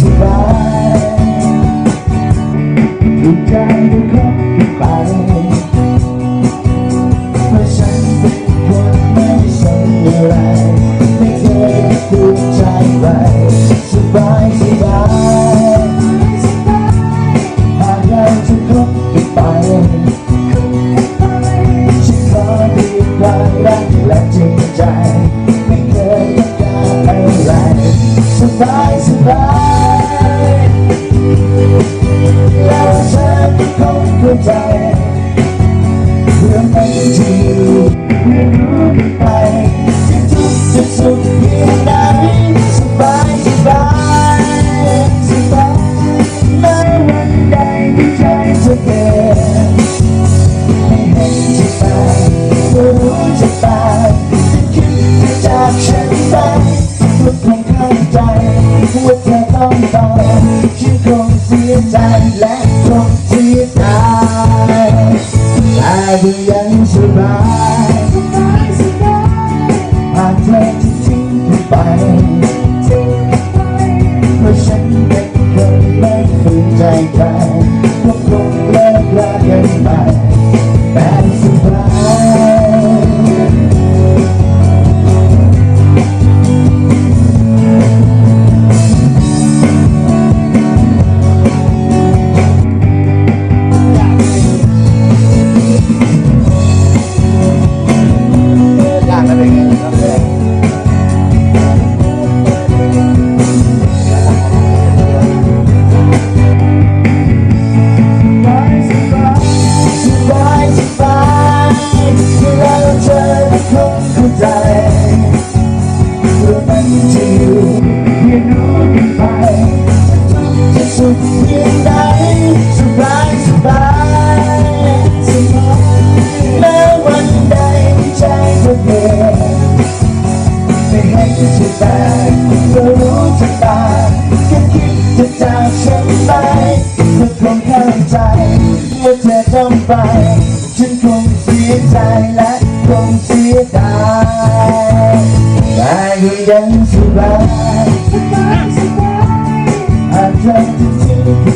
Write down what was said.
สบายถูใจทุกคนไปเพราะฉันเป็นคนไม่สนอะไรไม่เคยถูกใจไปสบายสบาย ไจะทุกข์จะสุขเพียงใดสบายสบายสบายไม่วันใดที่ใจจะเปลี่ยนไม่เห็นจะตายไม่รู้จะตาจะคิดจะจากฉันไปทุกลมหาใจว่าเธอต้องตายฉันคงเสียใจและคงเสียดายแต่ยังสบาย เพราะฉันเป็นคนไม่ฝืนใจใครก็คงเลิกลากันไป จะแตกคุณก็รู้จะตายแค่คิดจะจากฉันไปเธอคงเข้าใจว่อเธอต้ไป ฉันคงเสียใจและคงเสียดายแต่ก็ยังสาสบายสบายอาจจะจริง